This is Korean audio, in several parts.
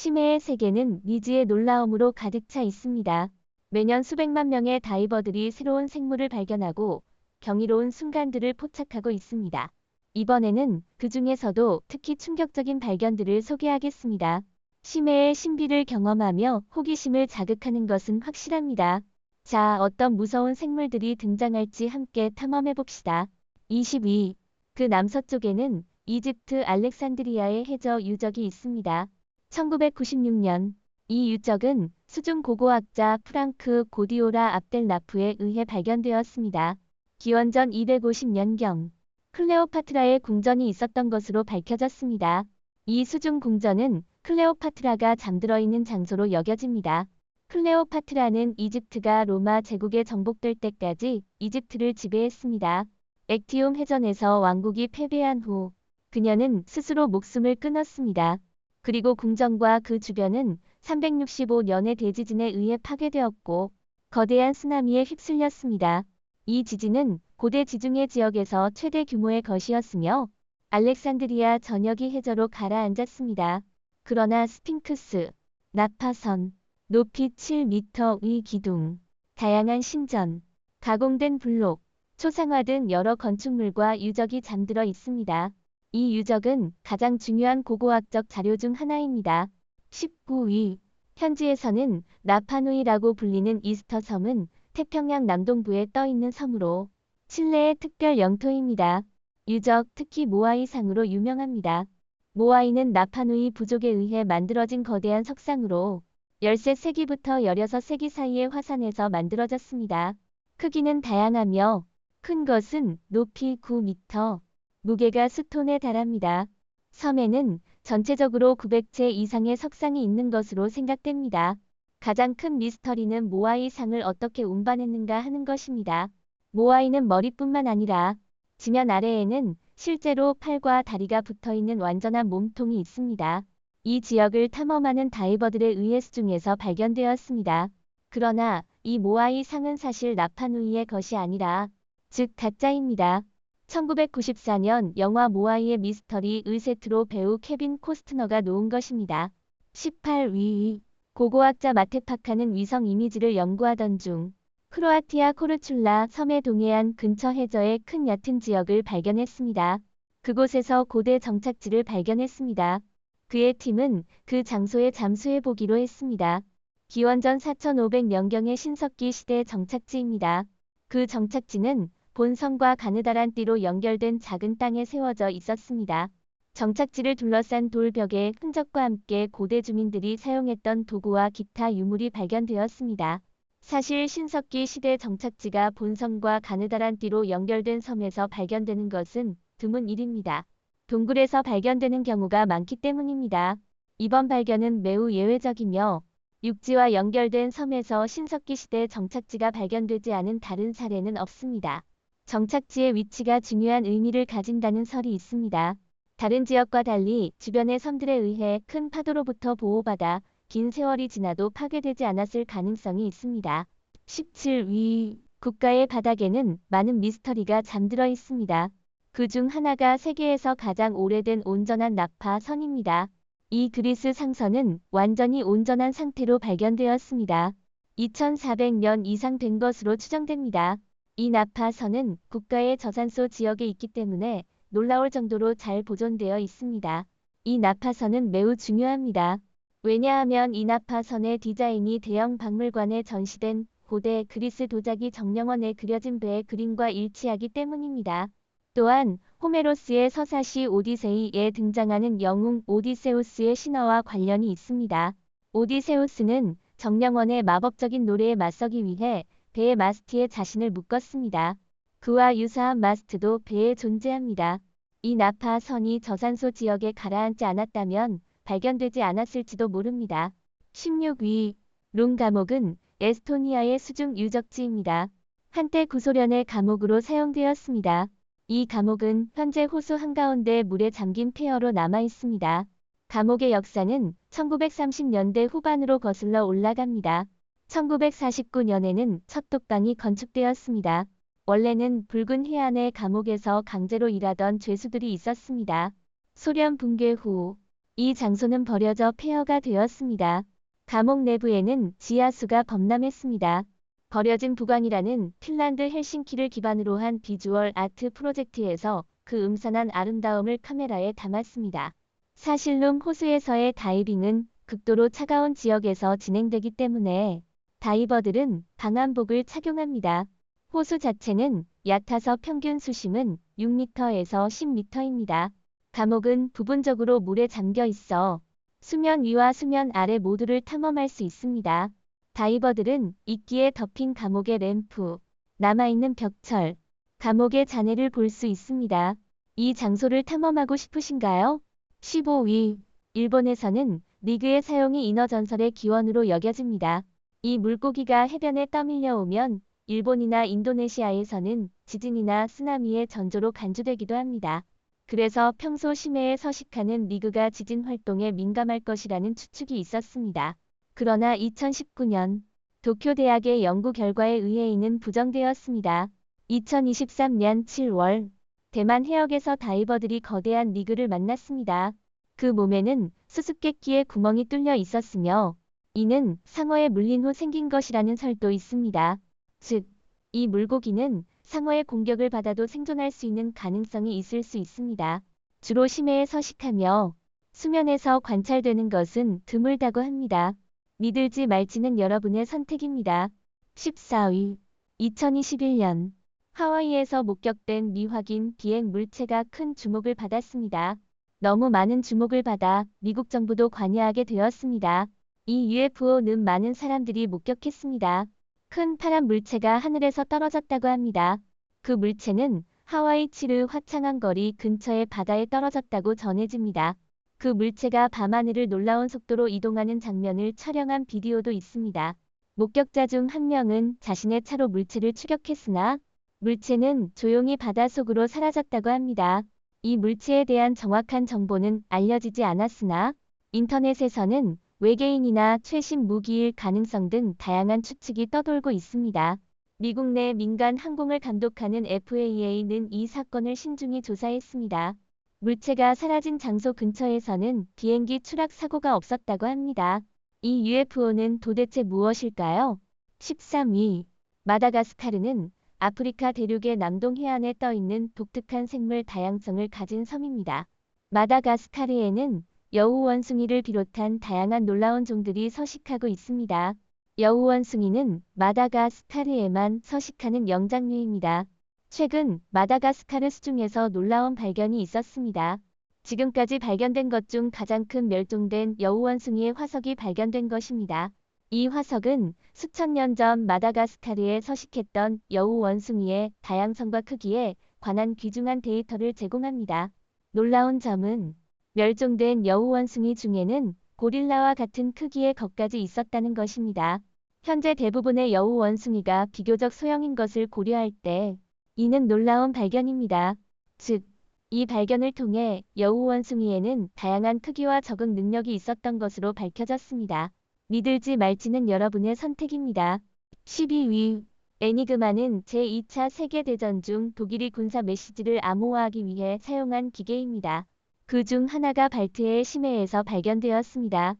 심해의 세계는 미지의 놀라움으로 가득 차 있습니다. 매년 수백만 명의 다이버들이 새로운 생물을 발견하고 경이로운 순간들을 포착하고 있습니다. 이번에는 그 중에서도 특히 충격적인 발견들을 소개하겠습니다. 심해의 신비를 경험하며 호기심을 자극하는 것은 확실합니다. 자, 어떤 무서운 생물들이 등장할지 함께 탐험해 봅시다. 22. 그 남서쪽에는 이집트 알렉산드리아의 해저 유적이 있습니다. 1996년 이 유적은 수중 고고학자 프랑크 고디오라 압델나프에 의해 발견되었습니다. 기원전 250년경 클레오파트라의 궁전이 있었던 것으로 밝혀졌습니다. 이 수중 궁전은 클레오파트라가 잠들어 있는 장소로 여겨집니다. 클레오파트라는 이집트가 로마 제국에 정복될 때까지 이집트를 지배했습니다. 액티움 해전에서 왕국이 패배한 후 그녀는 스스로 목숨을 끊었습니다. 그리고 궁전과 그 주변은 365년의 대지진에 의해 파괴되었고 거대한 쓰나미에 휩쓸렸습니다. 이 지진은 고대 지중해 지역에서 최대 규모의 것이었으며 알렉산드리아 전역이 해저로 가라앉았습니다. 그러나 스핑크스, 나파선, 높이 7m 의 기둥, 다양한 신전, 가공된 블록, 초상화 등 여러 건축물과 유적이 잠들어 있습니다. 이 유적은 가장 중요한 고고학적 자료 중 하나입니다. 19위 현지에서는 나파누이라고 불리는 이스터 섬은 태평양 남동부에 떠 있는 섬으로 칠레의 특별 영토입니다. 유적 특히 모아이 상으로 유명합니다. 모아이는 나파누이 부족에 의해 만들어진 거대한 석상으로 13세기부터 16세기 사이의 화산에서 만들어졌습니다. 크기는 다양하며 큰 것은 높이 9m, 무게가 수톤에 달합니다. 섬에는 전체적으로 900채 이상의 석상이 있는 것으로 생각됩니다. 가장 큰 미스터리는 모아이 상을 어떻게 운반했는가 하는 것입니다. 모아이는 머리뿐만 아니라 지면 아래에는 실제로 팔과 다리가 붙어 있는 완전한 몸통이 있습니다. 이 지역을 탐험하는 다이버들에 의해 수중에서 발견되었습니다. 그러나 이 모아이 상은 사실 나파누이의 것이 아니라 즉 가짜입니다. 1994년 영화 모아이의 미스터리 의세트로 배우 케빈 코스트너가 놓은 것입니다. 18위 고고학자 마테파카는 위성 이미지를 연구하던 중 크로아티아 코르출라 섬의 동해안 근처 해저의 큰 얕은 지역을 발견했습니다. 그곳에서 고대 정착지를 발견했습니다. 그의 팀은 그 장소에 잠수해 보기로 했습니다. 기원전 4500년경의 신석기 시대 정착지입니다. 그 정착지는 본성과 가느다란 띠로 연결된 작은 땅에 세워져 있었습니다. 정착지를 둘러싼 돌벽에 흔적과 함께 고대 주민들이 사용했던 도구와 기타 유물이 발견되었습니다. 사실 신석기 시대 정착지가 본성과 가느다란 띠로 연결된 섬에서 발견되는 것은 드문 일입니다. 동굴에서 발견되는 경우가 많기 때문입니다. 이번 발견은 매우 예외적이며 육지와 연결된 섬에서 신석기 시대 정착지가 발견되지 않은 다른 사례는 없습니다. 정착지의 위치가 중요한 의미를 가진다는 설이 있습니다. 다른 지역과 달리 주변의 섬들에 의해 큰 파도로부터 보호받아 긴 세월이 지나도 파괴되지 않았을 가능성이 있습니다. 17위 국가의 바닥에는 많은 미스터리가 잠들어 있습니다. 그 중 하나가 세계에서 가장 오래된 온전한 나파 선입니다. 이 그리스 상선은 완전히 온전한 상태로 발견되었습니다. 2400년 이상 된 것으로 추정됩니다. 이 나파선은 국가의 저산소 지역에 있기 때문에 놀라울 정도로 잘 보존되어 있습니다. 이 나파선은 매우 중요합니다. 왜냐하면 이 나파선의 디자인이 대형 박물관에 전시된 고대 그리스 도자기 정령원에 그려진 배의 그림과 일치하기 때문입니다. 또한 호메로스의 서사시 오디세이에 등장하는 영웅 오디세우스의 신화와 관련이 있습니다. 오디세우스는 정령원의 마법적인 노래에 맞서기 위해 배의 마스트에 자신을 묶었습니다. 그와 유사한 마스트도 배에 존재합니다. 이 나파 선이 저산소 지역에 가라앉지 않았다면 발견되지 않았을지도 모릅니다. 16위 룸 감옥은 에스토니아의 수중 유적지입니다. 한때 구소련의 감옥으로 사용되었습니다. 이 감옥은 현재 호수 한가운데 물에 잠긴 폐허로 남아 있습니다. 감옥의 역사는 1930년대 후반으로 거슬러 올라갑니다. 1949년에는 첫 독방이 건축되었습니다. 원래는 붉은 해안의 감옥에서 강제로 일하던 죄수들이 있었습니다. 소련 붕괴 후 이 장소는 버려져 폐허가 되었습니다. 감옥 내부에는 지하수가 범람했습니다. 버려진 부광이라는 핀란드 헬싱키를 기반으로 한 비주얼 아트 프로젝트에서 그 음산한 아름다움을 카메라에 담았습니다. 사실룸 호수에서의 다이빙은 극도로 차가운 지역에서 진행되기 때문에 다이버들은 방한복을 착용합니다. 호수 자체는 얕아서 평균 수심은 6m에서 10m입니다. 감옥은 부분적으로 물에 잠겨 있어 수면 위와 수면 아래 모두를 탐험할 수 있습니다. 다이버들은 이끼에 덮인 감옥의 램프, 남아있는 벽철, 감옥의 잔해를 볼 수 있습니다. 이 장소를 탐험하고 싶으신가요? 15위. 일본에서는 리그의 사용이 인어전설의 기원으로 여겨집니다. 이 물고기가 해변에 떠밀려 오면 일본이나 인도네시아에서는 지진이나 쓰나미의 전조로 간주되기도 합니다. 그래서 평소 심해에 서식하는 리그가 지진 활동에 민감할 것이라는 추측이 있었습니다. 그러나 2019년 도쿄대학의 연구 결과에 의해 이는 부정되었습니다. 2023년 7월 대만 해역에서 다이버들이 거대한 리그를 만났습니다. 그 몸에는 수수께끼의 구멍이 뚫려 있었으며 이는 상어에 물린 후 생긴 것이라는 설도 있습니다. 즉, 이 물고기는 상어의 공격을 받아도 생존할 수 있는 가능성이 있을 수 있습니다. 주로 심해에 서식하며 수면에서 관찰되는 것은 드물다고 합니다. 믿을지 말지는 여러분의 선택입니다. 14위 2021년 하와이에서 목격된 미확인 비행 물체가 큰 주목을 받았습니다. 너무 많은 주목을 받아 미국 정부도 관여하게 되었습니다. 이 UFO는 많은 사람들이 목격했습니다. 큰 파란 물체가 하늘에서 떨어졌다고 합니다. 그 물체는 하와이 치르 화창한 거리 근처의 바다에 떨어졌다고 전해집니다. 그 물체가 밤하늘을 놀라운 속도로 이동하는 장면을 촬영한 비디오도 있습니다. 목격자 중 한 명은 자신의 차로 물체를 추격했으나 물체는 조용히 바닷속으로 사라졌다고 합니다. 이 물체에 대한 정확한 정보는 알려지지 않았으나 인터넷에서는 외계인이나 최신 무기일 가능성 등 다양한 추측이 떠돌고 있습니다. 미국 내 민간 항공을 감독하는 FAA는 이 사건을 신중히 조사했습니다. 물체가 사라진 장소 근처에서는 비행기 추락 사고가 없었다고 합니다. 이 UFO는 도대체 무엇일까요? 13위 마다가스카르는 아프리카 대륙의 남동 해안에 떠 있는 독특한 생물 다양성을 가진 섬입니다. 마다가스카르에는 여우 원숭이를 비롯한 다양한 놀라운 종들이 서식하고 있습니다. 여우 원숭이는 마다가스카르에만 서식하는 영장류입니다. 최근 마다가스카르 수중에서 놀라운 발견이 있었습니다. 지금까지 발견된 것 중 가장 큰 멸종된 여우 원숭이의 화석이 발견된 것입니다. 이 화석은 수천 년 전 마다가스카르에 서식했던 여우 원숭이의 다양성과 크기에 관한 귀중한 데이터를 제공합니다. 놀라운 점은 멸종된 여우 원숭이 중에는 고릴라와 같은 크기의 것까지 있었다는 것입니다. 현재 대부분의 여우 원숭이가 비교적 소형인 것을 고려할 때 이는 놀라운 발견입니다. 즉, 이 발견을 통해 여우 원숭이에는 다양한 크기와 적응 능력이 있었던 것으로 밝혀졌습니다. 믿을지 말지는 여러분의 선택입니다. 12위 애니그마는 제2차 세계대전 중 독일이 군사 메시지를 암호화하기 위해 사용한 기계입니다. 그 중 하나가 발트해의 심해에서 발견되었습니다.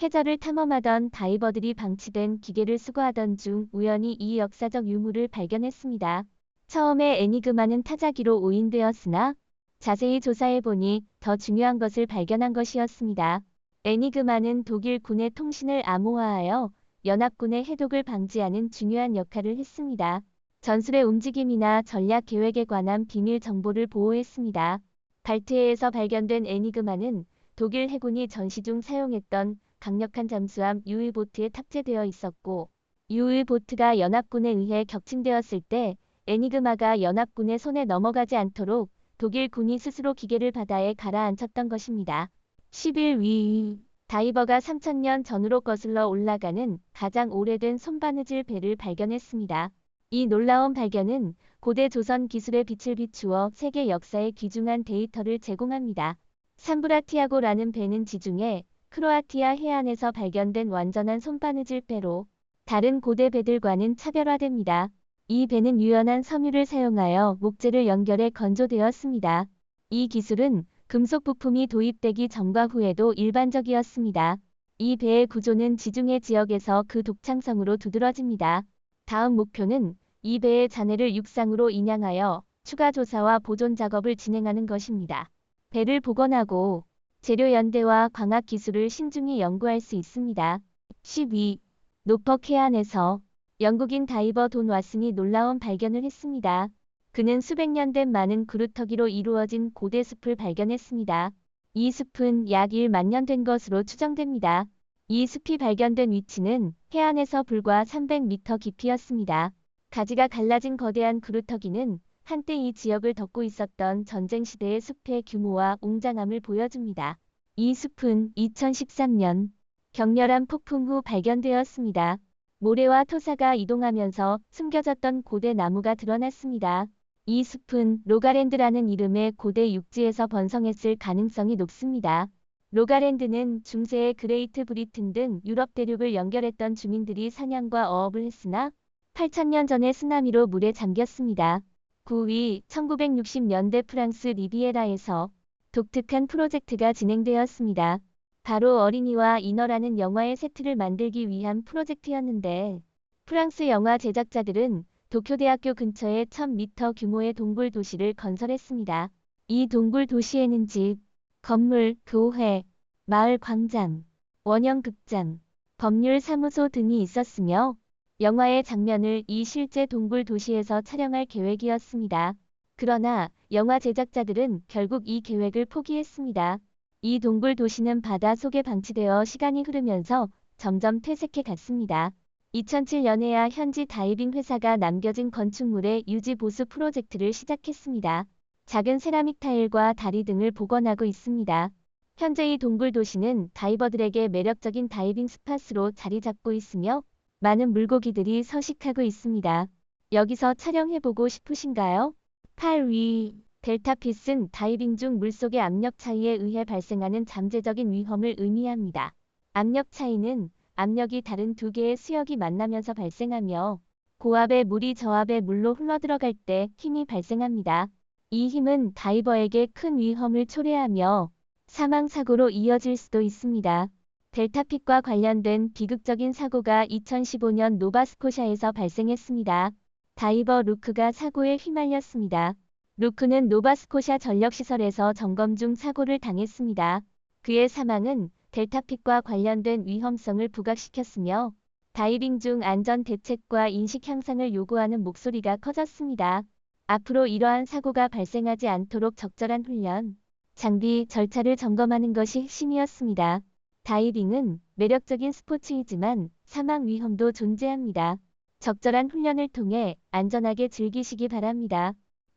해저를 탐험하던 다이버들이 방치된 기계를 수거하던 중 우연히 이 역사적 유물을 발견했습니다. 처음에 애니그마는 타자기로 오인되었으나 자세히 조사해보니 더 중요한 것을 발견한 것이었습니다. 애니그마는 독일 군의 통신을 암호화하여 연합군의 해독을 방지하는 중요한 역할을 했습니다. 전술의 움직임이나 전략 계획에 관한 비밀 정보를 보호했습니다. 발트해에서 발견된 애니그마는 독일 해군이 전시 중 사용했던 강력한 잠수함 유이보트에 탑재되어 있었고 유이보트가 연합군에 의해 격침되었을 때 애니그마가 연합군의 손에 넘어가지 않도록 독일 군이 스스로 기계를 바다에 가라앉혔던 것입니다. 11 위 다이버가 3천년 전으로 거슬러 올라가는 가장 오래된 손바느질 배를 발견했습니다. 이 놀라운 발견은 고대 조선 기술의 빛을 비추어 세계 역사의 귀중한 데이터를 제공합니다. 산브라티아고라는 배는 지중해 크로아티아 해안에서 발견된 완전한 손바느질 배로 다른 고대 배들과는 차별화됩니다. 이 배는 유연한 섬유를 사용하여 목재를 연결해 건조되었습니다. 이 기술은 금속 부품이 도입되기 전과 후에도 일반적이었습니다. 이 배의 구조는 지중해 지역에서 그 독창성으로 두드러집니다. 다음 목표는 이 배의 잔해를 육상으로 인양하여 추가 조사와 보존 작업을 진행하는 것입니다. 배를 복원하고 재료 연대와 광학 기술을 신중히 연구할 수 있습니다. 12. 노퍽 해안에서 영국인 다이버 돈 왓슨이 놀라운 발견을 했습니다. 그는 수백 년 된 많은 그루터기로 이루어진 고대 숲을 발견했습니다. 이 숲은 약 1만 년 된 것으로 추정됩니다. 이 숲이 발견된 위치는 해안에서 불과 300m 깊이였습니다. 가지가 갈라진 거대한 그루터기는 한때 이 지역을 덮고 있었던 전쟁 시대의 숲의 규모와 웅장함을 보여줍니다. 이 숲은 2013년 격렬한 폭풍 후 발견되었습니다. 모래와 토사가 이동하면서 숨겨졌던 고대 나무가 드러났습니다. 이 숲은 로가랜드라는 이름의 고대 육지에서 번성했을 가능성이 높습니다. 로가랜드는 중세의 그레이트 브리튼 등 유럽 대륙을 연결했던 주민들이 사냥과 어업을 했으나 8천년 전에 쓰나미로 물에 잠겼습니다. 9위 1960년대 프랑스 리비에라에서 독특한 프로젝트가 진행되었습니다. 바로 어린이와 인어라는 영화의 세트를 만들기 위한 프로젝트였는데 프랑스 영화 제작자들은 도쿄대학교 근처에 1000m 규모의 동굴 도시를 건설했습니다. 이 동굴 도시에는 집, 건물, 교회, 마을 광장, 원형 극장, 법률 사무소 등이 있었으며 영화의 장면을 이 실제 동굴 도시에서 촬영할 계획이었습니다. 그러나 영화 제작자들은 결국 이 계획을 포기했습니다. 이 동굴 도시는 바다 속에 방치되어 시간이 흐르면서 점점 퇴색해 갔습니다. 2007년에야 현지 다이빙 회사가 남겨진 건축물의 유지 보수 프로젝트를 시작했습니다. 작은 세라믹 타일과 다리 등을 복원하고 있습니다. 현재 이 동굴 도시는 다이버들에게 매력적인 다이빙 스팟으로 자리 잡고 있으며 많은 물고기들이 서식하고 있습니다. 여기서 촬영해보고 싶으신가요? 8위 델타핏은 다이빙 중 물속의 압력 차이에 의해 발생하는 잠재적인 위험을 의미합니다. 압력 차이는 압력이 다른 두 개의 수역이 만나면서 발생하며 고압의 물이 저압의 물로 흘러들어갈 때 힘이 발생합니다. 이 힘은 다이버에게 큰 위험을 초래하며 사망사고로 이어질 수도 있습니다. 델타핏과 관련된 비극적인 사고가 2015년 노바스코샤에서 발생했습니다. 다이버 루크가 사고에 휘말렸습니다. 루크는 노바스코샤 전력시설에서 점검 중 사고를 당했습니다. 그의 사망은 델타핏과 관련된 위험성을 부각시켰으며 다이빙 중 안전 대책과 인식 향상을 요구하는 목소리가 커졌습니다. 앞으로 이러한 사고가 발생하지 않도록 적절한 훈련, 장비, 절차를 점검하는 것이 핵심이었습니다. 다이빙은 매력적인 스포츠이지만 사망 위험도 존재합니다. 적절한 훈련을 통해 안전하게 즐기시기 바랍니다.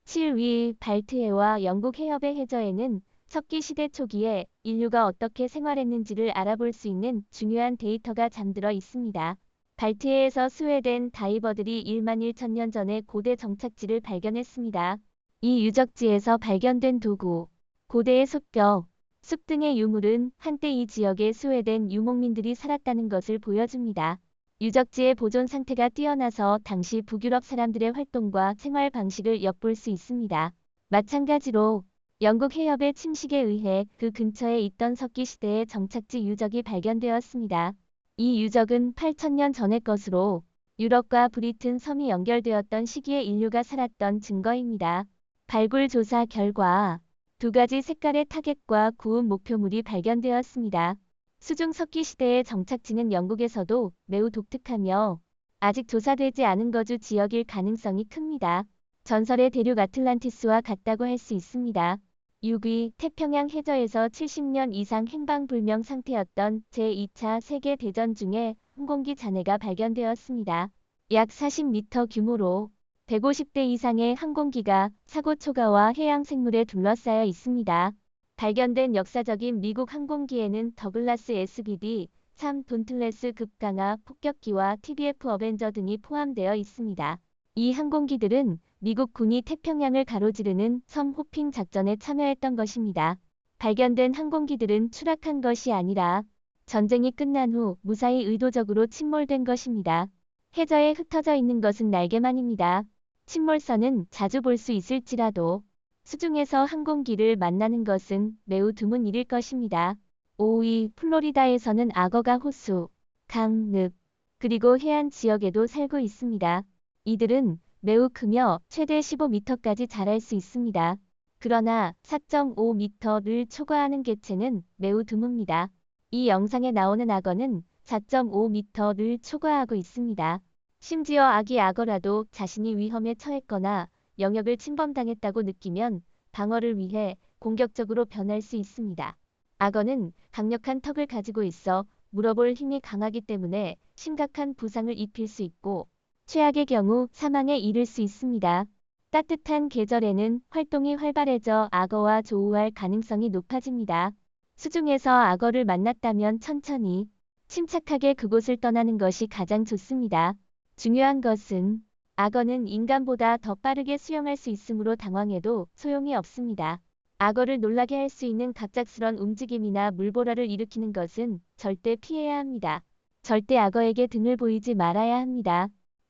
7위 발트해와 영국 해협의 해저에는 석기 시대 초기에 인류가 어떻게 생활했는지를 알아볼 수 있는 중요한 데이터가 잠들어 있습니다. 발트해에서 스웨덴 다이버들이 1만 1천 년 전에 고대 정착지를 발견했습니다. 이 유적지에서 발견된 도구, 고대의 숲벽, 숲 등의 유물은 한때 이 지역의 스웨덴 유목민들이 살았다는 것을 보여줍니다. 유적지의 보존 상태가 뛰어나서 당시 북유럽 사람들의 활동과 생활 방식을 엿볼 수 있습니다. 마찬가지로 영국 해협의 침식에 의해 그 근처에 있던 석기 시대의 정착지 유적이 발견되었습니다. 이 유적은 8천년 전의 것으로 유럽과 브리튼 섬이 연결되었던 시기에 인류가 살았던 증거입니다. 발굴 조사 결과 두 가지 색깔의 타겟과 구운 목표물이 발견되었습니다. 수중 석기 시대의 정착지는 영국에서도 매우 독특하며 아직 조사되지 않은 거주 지역일 가능성이 큽니다. 전설의 대륙 아틀란티스와 같다고 할 수 있습니다. 6위 태평양 해저에서 70년 이상 행방불명 상태였던 제2차 세계대전 중에 항공기 잔해가 발견되었습니다. 약 40m 규모로 150대 이상의 항공기가 사고 초가와 해양 생물에 둘러싸여 있습니다. 발견된 역사적인 미국 항공기에는 더글라스 SBD, 3 돈틀레스 급강하 폭격기와 TBF 어벤저 등이 포함되어 있습니다. 이 항공기들은 미국 군이 태평양을 가로지르는 섬 호핑 작전에 참여했던 것입니다. 발견된 항공기들은 추락한 것이 아니라 전쟁이 끝난 후 무사히 의도적으로 침몰된 것입니다. 해저에 흩어져 있는 것은 날개만입니다. 침몰선은 자주 볼 수 있을지라도 수중에서 항공기를 만나는 것은 매우 드문 일일 것입니다. 5위 플로리다에서는 악어가 호수, 강, 늪, 그리고 해안 지역에도 살고 있습니다. 이들은 매우 크며 최대 15m까지 자랄 수 있습니다. 그러나 4.5m를 초과하는 개체는 매우 드뭅니다. 이 영상에 나오는 악어는 4.5m를 초과하고 있습니다. 심지어 아기 악어라도 자신이 위험에 처했거나 영역을 침범당했다고 느끼면 방어를 위해 공격적으로 변할 수 있습니다. 악어는 강력한 턱을 가지고 있어 물어볼 힘이 강하기 때문에 심각한 부상을 입힐 수 있고 최악의 경우 사망에 이를 수 있습니다. 따뜻한 계절에는 활동이 활발해져 악어와 조우할 가능성이 높아집니다. 수중에서 악어를 만났다면 천천히 침착하게 그곳을 떠나는 것이 가장 좋습니다. 중요한 것은 악어는 인간보다 더 빠르게 수영할 수 있으므로 당황해도 소용이 없습니다. 악어를 놀라게 할 수 있는 갑작스런 움직임이나 물보라를 일으키는 것은 절대 피해야 합니다. 절대 악어에게 등을 보이지 말아야 합니다.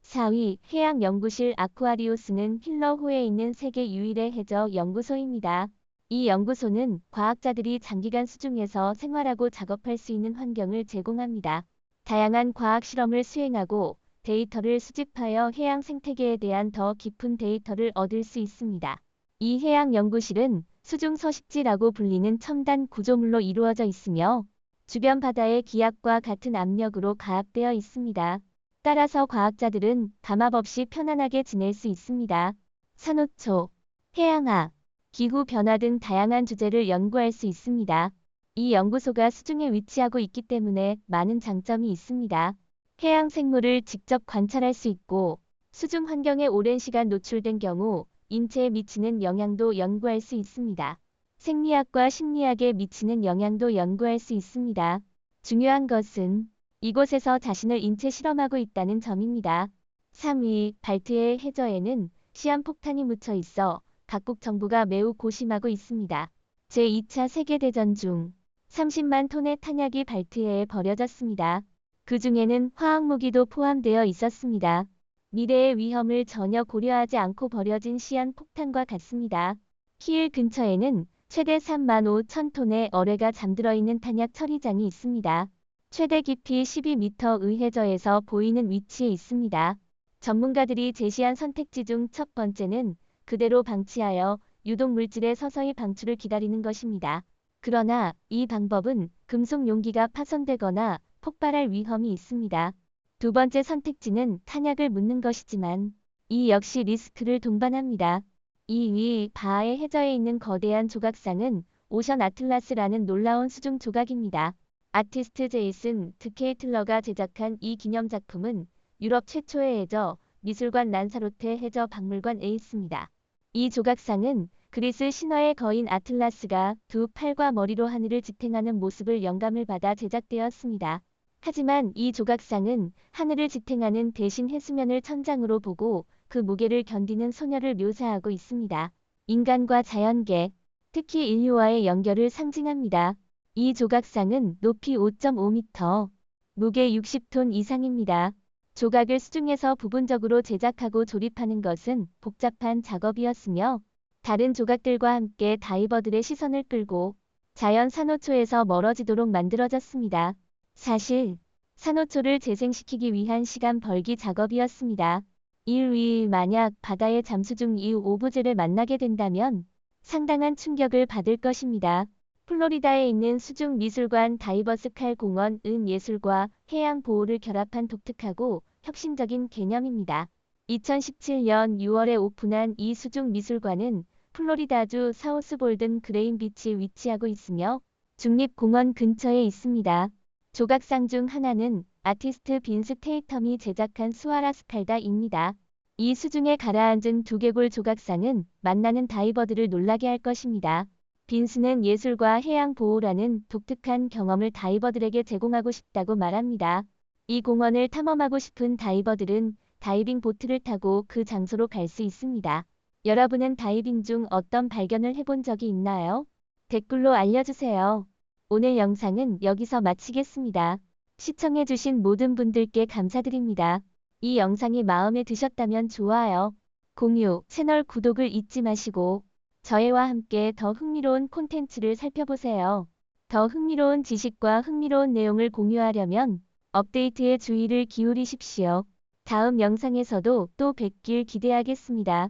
4위 해양연구실 아쿠아리오스는 힐러호에 있는 세계 유일의 해저 연구소입니다. 이 연구소는 과학자들이 장기간 수중에서 생활하고 작업할 수 있는 환경을 제공합니다. 다양한 과학 실험을 수행하고 데이터를 수집하여 해양 생태계에 대한 더 깊은 데이터를 얻을 수 있습니다. 이 해양 연구실은 수중 서식지라고 불리는 첨단 구조물로 이루어져 있으며 주변 바다의 기압과 같은 압력으로 가압되어 있습니다. 따라서 과학자들은 감압 없이 편안하게 지낼 수 있습니다. 산호초, 해양학, 기후 변화 등 다양한 주제를 연구할 수 있습니다. 이 연구소가 수중에 위치하고 있기 때문에 많은 장점이 있습니다. 해양 생물을 직접 관찰할 수 있고 수중 환경에 오랜 시간 노출된 경우 인체에 미치는 영향도 연구할 수 있습니다. 생리학과 심리학에 미치는 영향도 연구할 수 있습니다. 중요한 것은 이곳에서 자신을 인체 실험하고 있다는 점입니다. 3위 발트해 해저에는 시한폭탄이 묻혀 있어 각국 정부가 매우 고심하고 있습니다. 제2차 세계대전 중 30만 톤의 탄약이 발트해에 버려졌습니다. 그 중에는 화학무기도 포함되어 있었습니다. 미래의 위험을 전혀 고려하지 않고 버려진 시한 폭탄과 같습니다. 키일 근처에는 최대 3만 5천 톤의 어뢰가 잠들어 있는 탄약 처리장이 있습니다. 최대 깊이 12m의 해저에서 보이는 위치에 있습니다. 전문가들이 제시한 선택지 중 첫 번째는 그대로 방치하여 유독 물질의 서서히 방출을 기다리는 것입니다. 그러나 이 방법은 금속 용기가 파손되거나 폭발할 위험이 있습니다. 두 번째 선택지는 탄약을 묻는 것이지만 이 역시 리스크를 동반합니다. 2위 바하의 해저에 있는 거대한 조각상은 오션 아틀라스라는 놀라운 수중 조각입니다. 아티스트 제이슨 드케이틀러가 제작한 이 기념작품은 유럽 최초의 해저 미술관 란사로테 해저 박물관에 있습니다. 이 조각상은 그리스 신화의 거인 아틀라스가 두 팔과 머리로 하늘을 지탱하는 모습을 영감을 받아 제작되었습니다. 하지만 이 조각상은 하늘을 지탱하는 대신 해수면을 천장으로 보고 그 무게를 견디는 소녀를 묘사하고 있습니다. 인간과 자연계, 특히 인류와의 연결을 상징합니다. 이 조각상은 높이 5.5m, 무게 60톤 이상입니다. 조각을 수중에서 부분적으로 제작하고 조립하는 것은 복잡한 작업이었으며 다른 조각들과 함께 다이버들의 시선을 끌고 자연 산호초에서 멀어지도록 만들어졌습니다. 사실 산호초를 재생시키기 위한 시간 벌기 작업이었습니다. 1위 만약 바다의 잠수 중 이 오브제를 만나게 된다면 상당한 충격을 받을 것입니다. 플로리다에 있는 수중 미술관 다이버스 칼 공원 은 예술과 해양 보호를 결합한 독특하고 혁신적인 개념입니다. 2017년 6월에 오픈한 이 수중 미술관은 플로리다주 사우스 볼든 그레인 비치에 위치하고 있으며 중립공원 근처에 있습니다. 조각상 중 하나는 아티스트 빈스 테이텀이 제작한 수아라 스칼다입니다. 이 수중에 가라앉은 두개골 조각상은 만나는 다이버들을 놀라게 할 것입니다. 빈스는 예술과 해양 보호라는 독특한 경험을 다이버들에게 제공하고 싶다고 말합니다. 이 공원을 탐험하고 싶은 다이버들은 다이빙 보트를 타고 그 장소로 갈 수 있습니다. 여러분은 다이빙 중 어떤 발견을 해본 적이 있나요? 댓글로 알려주세요. 오늘 영상은 여기서 마치겠습니다. 시청해주신 모든 분들께 감사드립니다. 이 영상이 마음에 드셨다면 좋아요, 공유, 채널 구독을 잊지 마시고 저희와 함께 더 흥미로운 콘텐츠를 살펴보세요. 더 흥미로운 지식과 흥미로운 내용을 공유하려면 업데이트에 주의를 기울이십시오. 다음 영상에서도 또 뵙길 기대하겠습니다.